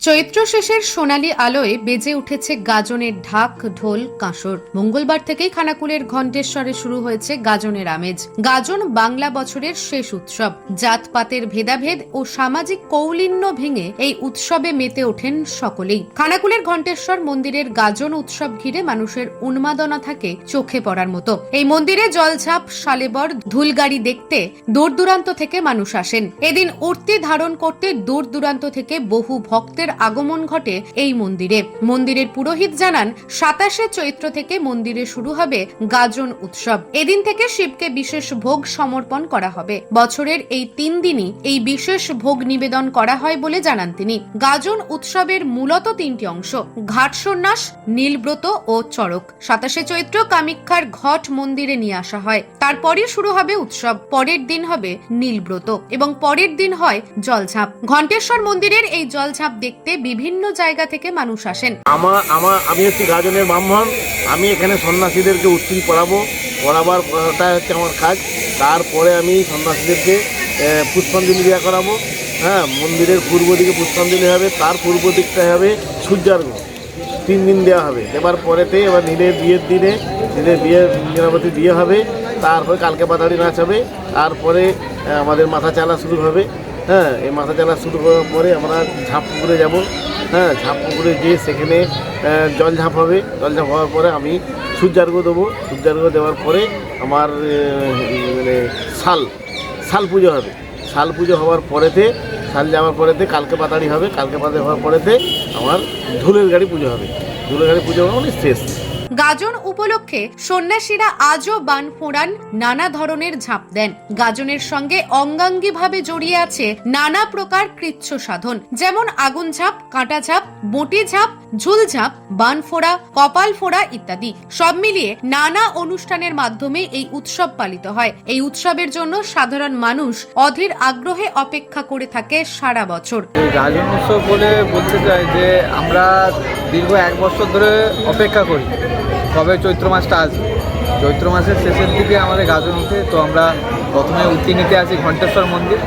চৈত্র শেষের সোনালী আলোয় বেজে উঠেছে গাজনের ঢাক, ঢোল, কাঁসর। মঙ্গলবার থেকেই খানাকুলের ঘণ্টেশ্বরে শুরু হয়েছে গাজনের আমেজ। গাজন বাংলা বছরের শেষ উৎসব। জাতপাতের ভেদাভেদ ও সামাজিক কৌলিন্য ভেঙে এই উৎসবে মেতে ওঠেন সকলেই। খানাকুলের ঘণ্টেশ্বর মন্দিরের গাজন উৎসব ঘিরে মানুষের উন্মাদনা থাকে চোখে পড়ার মতো। এই মন্দিরে জলঝাপ, শালেবর, ধুলগাড়ি দেখতে দূর দূরান্ত থেকে মানুষ আসেন। এদিন উর্তি ধারণ করতে দূর দূরান্ত থেকে বহু ভক্তের আগমন ঘটে এই মন্দিরে। মন্দিরের পুরোহিত জানান, সাতাশে চৈত্র থেকে মন্দিরে শুরু হবে গাজন উৎসব। এদিন থেকে শিবকে বিশেষ ভোগ সমর্পণ করা হবে। বছরের এই তিন দিনই এই বিশেষ ভোগ নিবেদন করা হয় বলে জানান তিনি। গাজন উৎসবের মূলত তিনটি অংশ, ঘাট সন্ন্যাস, নীলব্রত ও চড়ক। সাতাশে চৈত্র কামাখ্যার ঘট মন্দিরে নিয়ে আসা হয়। তারপরে শুরু হবে উৎসব। পরের দিন হবে নীলব্রত এবং পরের দিন হয় জলঝাপ। ঘণ্টেশ্বর মন্দিরের এই জলঝাঁপ দেখতে বিভিন্ন জায়গা থেকে মানুষ আসেন। আমার আমার আমি হচ্ছি গাজনের ব্রাহ্মণ। আমি এখানে সন্ন্যাসীদেরকে উত্তরি পড়াবো পড়াবার ওটা হচ্ছে আমার কাজ। তারপরে আমি সন্ন্যাসীদেরকে পুষ্পাঞ্জলি দেওয়া করাবো। হ্যাঁ মন্দিরের পূর্ব দিকে পুষ্পাঞ্জলি হবে, তার পূর্ব দিকটা হবে সূর্যার্ঘ। তিন দিন দেওয়া হবে। এবার পরেতে, এবার নীলের বিয়ের দিনে, নীলের বিয়ের মেরামতি বিয়ে হবে। তারপরে কালকে পাতাড়ি নাচ হবে। তারপরে আমাদের মাথা চালা শুরু হবে। হ্যাঁ এই মাথা চালা শুরু করার পরে আমরা ঝাঁপ পুকুরে যাব। হ্যাঁ ঝাঁপ পুকুরে গিয়ে সেখানে জল ঝাঁপ হবে। জল ঝাঁপ হওয়ার পরে আমি সূর্যার্ঘ দেবো। সূর্যার্ঘ দেওয়ার পরে আমার মানে শাল শাল পুজো হবে। শাল পুজো হওয়ার পরেতে, শাল যাওয়ার পরেতে কালকে পাতাড়ি হবে। কালকে পাতাড়ি হওয়ার পরেতে আমার ধুলের গাড়ি পুজো হবে। ধুলের গাড়ি পুজো হবে মানে শেষ। গাজন উপলক্ষে সন্ন্যাসীরা আজও বান ফোঁড়ান, নানা ধরনের ঝাঁপ দেন। গাজনের সঙ্গে অঙ্গাঙ্গিভাবে জড়িয়ে আছে নানা প্রকার কৃচ্ছ সাধন, যেমন আগুন ঝাঁপ, কাঁটা ঝাঁপ, বটি ঝাঁপ, ঝুল ঝাঁপ, বান ফোড়া, কপাল ফোড়া ইত্যাদি। সব মিলিয়ে নানা অনুষ্ঠানের মাধ্যমে এই উৎসব পালিত হয়। এই উৎসবের জন্য সাধারণ মানুষ অধীর আগ্রহে অপেক্ষা করে থাকে সারা বছর। গাজন উৎসব বলে বলতে চাই যে আমরা দীর্ঘ এক বছর ধরে অপেক্ষা করি। কবে চৈত্র মাসটা আসবে চৈত্র মাসের শেষের দিকে আমাদের গাজন উঠে, তো আমরা প্রথমে উত্তি নিতে আসি ঘণ্টেশ্বর মন্দির।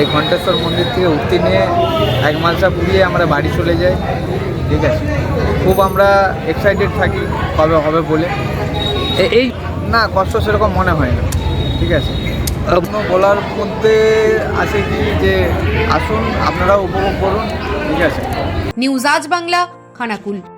এই ঘণ্টেশ্বর মন্দির থেকে উত্তি নিয়ে এক মাসটা পুড়িয়ে আমরা বাড়ি চলে যাই। ঠিক আছে? খুব আমরা এক্সাইটেড থাকি, কবে হবে বলে। এই না, কষ্ট সেরকম মনে হয় না। ঠিক আছে? অন্য বলার মধ্যে আছে কি যে আসুন, আপনারাও উপভোগ করুন। ঠিক আছে? নিউজ আজ বাংলা, খানাকুল।